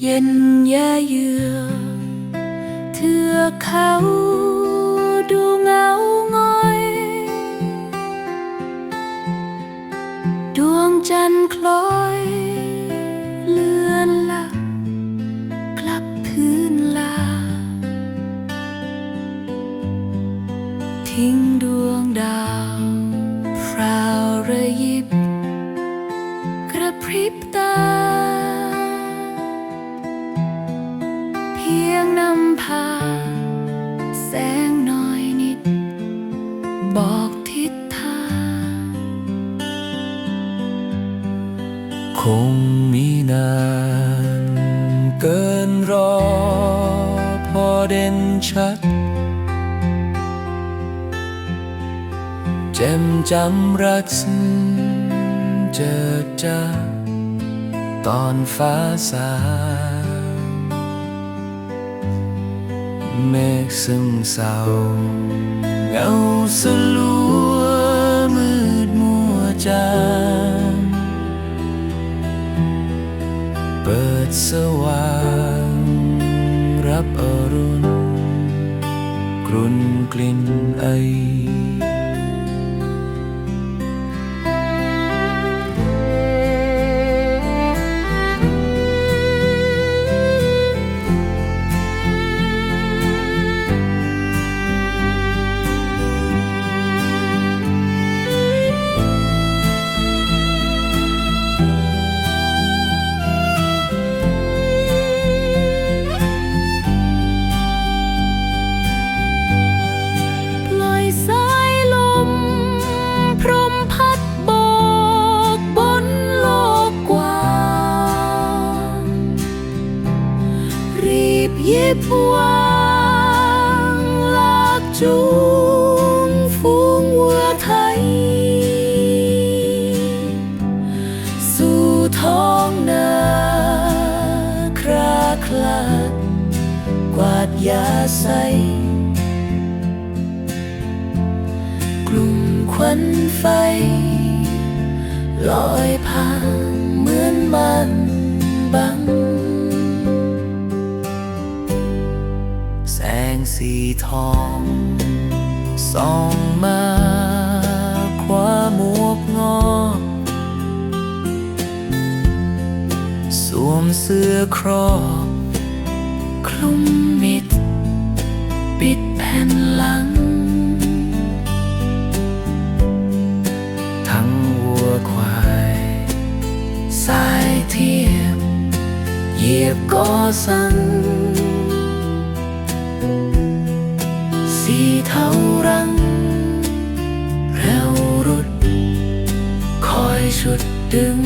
เย็นแย่เยือกเทือเขาดูเงางอย ดวงจันทร์คล้อย เลือนลับกลับพื้นลา ทิ้งดวงดาวพราวระยิบ กระพริบตา บอกทิศทางคงมีนานเกินรอ พอเด่นชัดแจ่มจำรักซึ้งเจอจ้าตอนฟ้าสางเมฆซึมเศร้าเงา สลัวมืดมัวจางเปิดสว่างรับอรุณกรุ่นกลิ่นไอ บเย็บวางลากจูงฟูงวัวไทยสู่ท้องนาคราคลาดกวาดยาใสกลุ่มควันไฟ ลอยผ่านเหมือนมันบัง งสีทองส่องมาคว้าหมวกงอสวมเสื้อครอบคลุมมิด ปิดแผ่นหลัง ทั้งวัวควายสายเทียบ เหยียบก่อสัน สีเทารังเร็วรุด คอยชุดดึง